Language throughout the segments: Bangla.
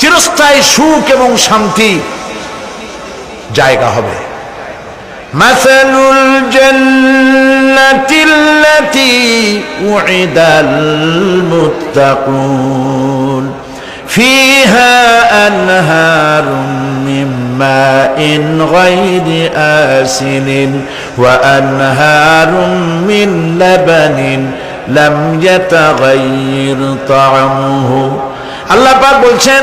চিরস্থায়ী সুখ এবং শান্তি জায়গা হবে مثل الجنة التي وعد المتقون فيها أنهار من ماء غير آسن وأنهار من لبن لم يتغير طعمه আল্লাহ পাক বলছেন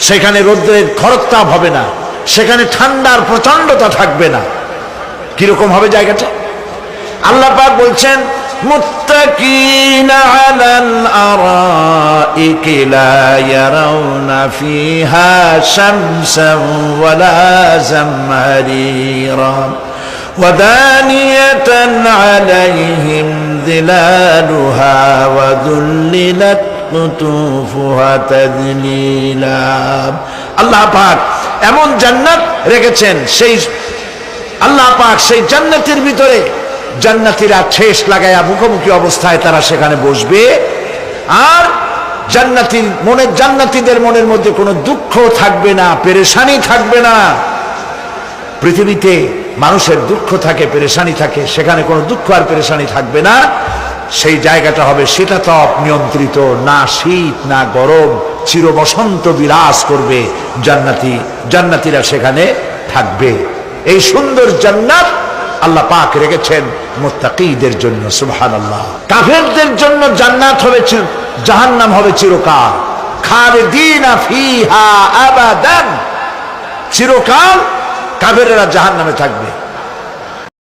সেখানে রৌদ্রের খরতাপ হবে না সেখানে ঠান্ডার প্রচন্ডতা থাকবে না কিরকম হবে জায়গাটা আল্লাহ পাক বলছেন মুত্তাকিন আলাল আরাইকি লা ইয়ারাউনা ফিহা শামসান ওয়ালা জামহারিরা ودانية عليهم ظلالها وذللت কুতুফুহা তাজলিলা। আল্লাহ পাক এমন জান্নাত রেখেছেন, সেই আল্লাহ পাক সেই জান্নাতের ভিতরে জান্নাতিরা ঠেস লাগায়া মুখোমুখি অবস্থায় তারা সেখানে বসবে। আর জান্নাতির মনে, জান্নাতিদের মনের মধ্যে কোনো দুঃখ থাকবে না, পেরেশানি থাকবে না। পৃথিবীতে মানুষের দুঃখ থাকে, পেরেশানি থাকে, সেখানে কোনো দুঃখ আর পেরেশানি থাকবে না। সেই জায়গাটা হবে সেটা তপ নিয়ন্ত্রিত, না শীত, না গরম চির বসন্ত বিরাজ করবে জান্নাতি, জান্নাতিরা সেখানে থাকবে। এই সুন্দর জান্নাত আল্লাহ পাক রেখেছেন মোত্তাকিদের জন্য সুবহান আল্লাহ কাফেরদের জন্য জান্নাত হবে জাহান্নাম হবে চিরকাল। চিরকাল কাফেরেরা জাহান্নামে থাকবে।